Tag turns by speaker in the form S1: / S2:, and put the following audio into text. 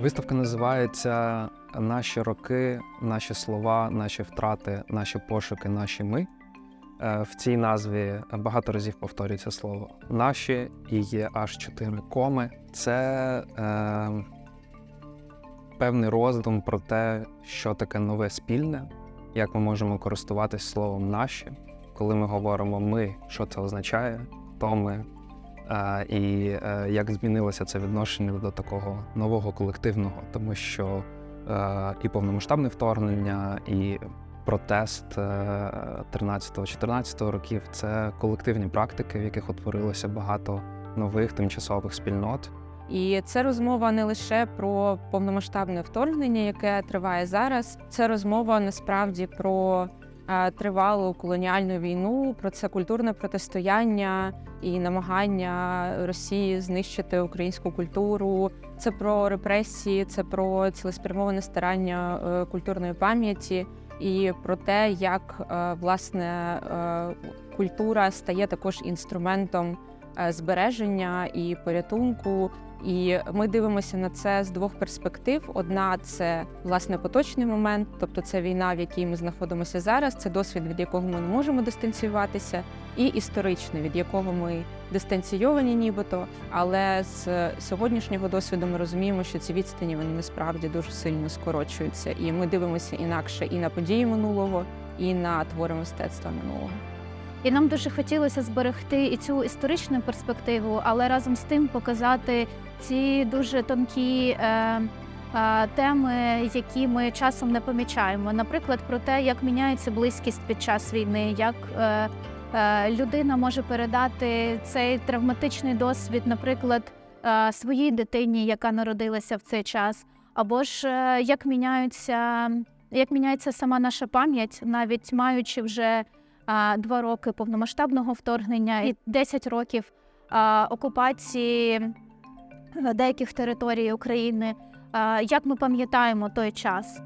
S1: Виставка називається Наші роки, наші слова, наші втрати, наші пошуки, наші ми. Е, В цій назві багато разів повторюється слово наші і є аж чотири коми. Це е, певний роздум про те, що таке нове спільне, як ми можемо користуватись словом наші, коли ми говоримо ми, що це означає, хто ми, і е, як змінилося це відношення до такого нового колективного, тому що е, і повномасштабне вторгнення, і протест е, 13-14 років це колективні практики, в яких утворилося багато нових тимчасових спільнот.
S2: І це розмова не лише про повномасштабне вторгнення, яке триває зараз. Це розмова насправді про е, тривалу колоніальну війну, про це культурне протистояння і намагання Росії знищити українську культуру. Це про репресії, це про цілеспрямоване старання е, культурної пам'яті і про те, як е, власне е, культура стає також інструментом е, збереження і порятунку. І ми дивимося на це з двох перспектив: одна це власне поточний момент, тобто це війна, в якій ми знаходимося зараз. Це досвід, від якого ми не можемо дистанціюватися, і історичний, від якого ми дистанційовані, нібито. Але з сьогоднішнього досвіду ми розуміємо, що ці відстані вони насправді дуже сильно скорочуються, і ми дивимося інакше і на події минулого, і на твори мистецтва минулого.
S3: І нам дуже хотілося зберегти і цю історичну перспективу, але разом з тим показати ці дуже тонкі е, е, теми, які ми часом не помічаємо. Наприклад, про те, як міняється близькість під час війни, як е, е, людина може передати цей травматичний досвід, наприклад, е, своїй дитині, яка народилася в цей час, або ж е, як міняються, як міняється сама наша пам'ять, навіть маючи вже два роки повномасштабного вторгнення і 10 років окупації деяких територій України. Як ми пам'ятаємо той час?